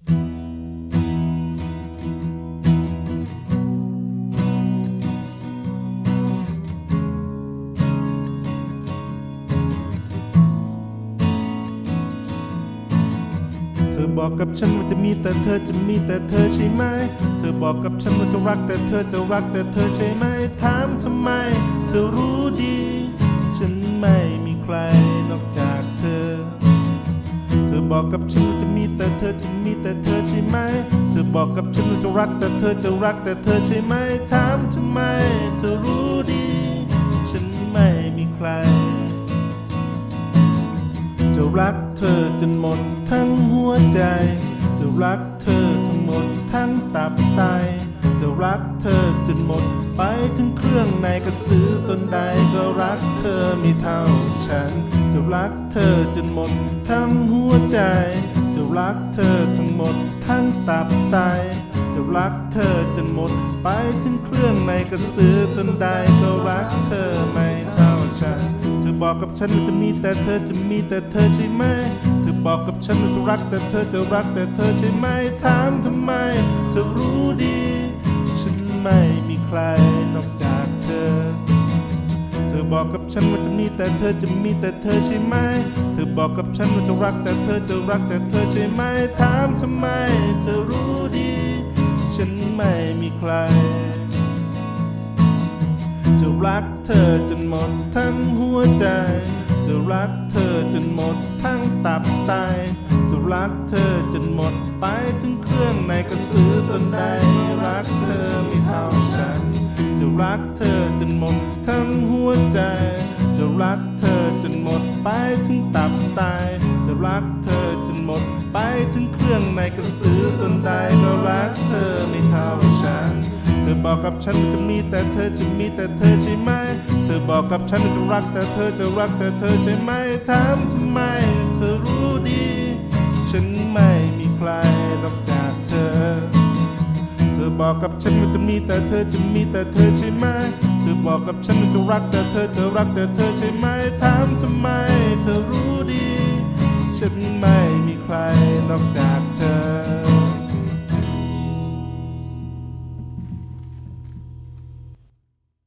เธอบอกกับฉันว่าจะมีแต่เธอจะมีแต่เธอใช่ไหม เธอบอกกับฉันว่าจะรักแต่เธอจะรักแต่เธอใช่ไหม ถามทำไม เธอรู้ดี ฉันไม่ บอกกับฉันว่าจะมีแต่เธอจะมีแต่เธอใช่ไหม เธอบอกกับฉันว่าจะรักแต่เธอจะรักแต่เธอใช่ไหม ถามทำไม เธอรู้ดี ฉันไม่มีใคร จะรักเธอจนหมดทั้งหัวใจ จะรักเธอทั้งหมดทั้งตับไต จะรักเธอจนหมดไปถึงเครื่องในกระสือตนใดก็รักเธอไม่เท่าฉัน รักเธอจนหมด ทั้งหัวใจ จะรักเธอทั้งหมด ทั้งตับไต จะรักเธอจนหมด ไปถึงเครื่องในกระสือตนใดก็รักเธอไม่เท่าฉัน เธอบอกกับฉันว่าจะมีแต่เธอจะมีแต่เธอใช่ไหมเธอบอกกับฉันว่าจะรักแต่เธอจะรักแต่เธอใช่ไหมถามทำไม เธอรู้ดี ฉันไม่มีใครน บอกกับฉันว่าจะมีแต่เธอจะมีแต่เธอใช่ไหม เธอบอกกับฉันว่าจะรักแต่เธอจะรักแต่เธอใช่ไหม ถามทำไม เธอรู้ดี ฉันไม่มีใคร จะรักเธอจนหมดทั้งหัวใจ จะรักเธอจนหมดทั้งตับไต จะรักเธอจนหมดไปถึงเครื่องในกระสือตนใด รักเธอจนหมดทั้งหัวใจ จะรักเธอจนหมดไปถึงตับไตจะรักเธอจนหมดไปถึงเครื่องในกระสือตนใดก็รักเธอไม่เท่าฉัน เธอบอกกับฉันว่าจะมีแต่เธอจะมีแต่เธอใช่ไหม เธอบอกกับฉันว่าจะรักแต่เธอจะรักแต่เธอใช่ไหมถาม บอกกับฉันว่าจะมีแต่เธอจะมีแต่เธอใช่ไหมเธอบอกกับฉันว่าจะรักแต่เธอจะรักแต่เธอใช่ไหมถามทำไมเธอรู้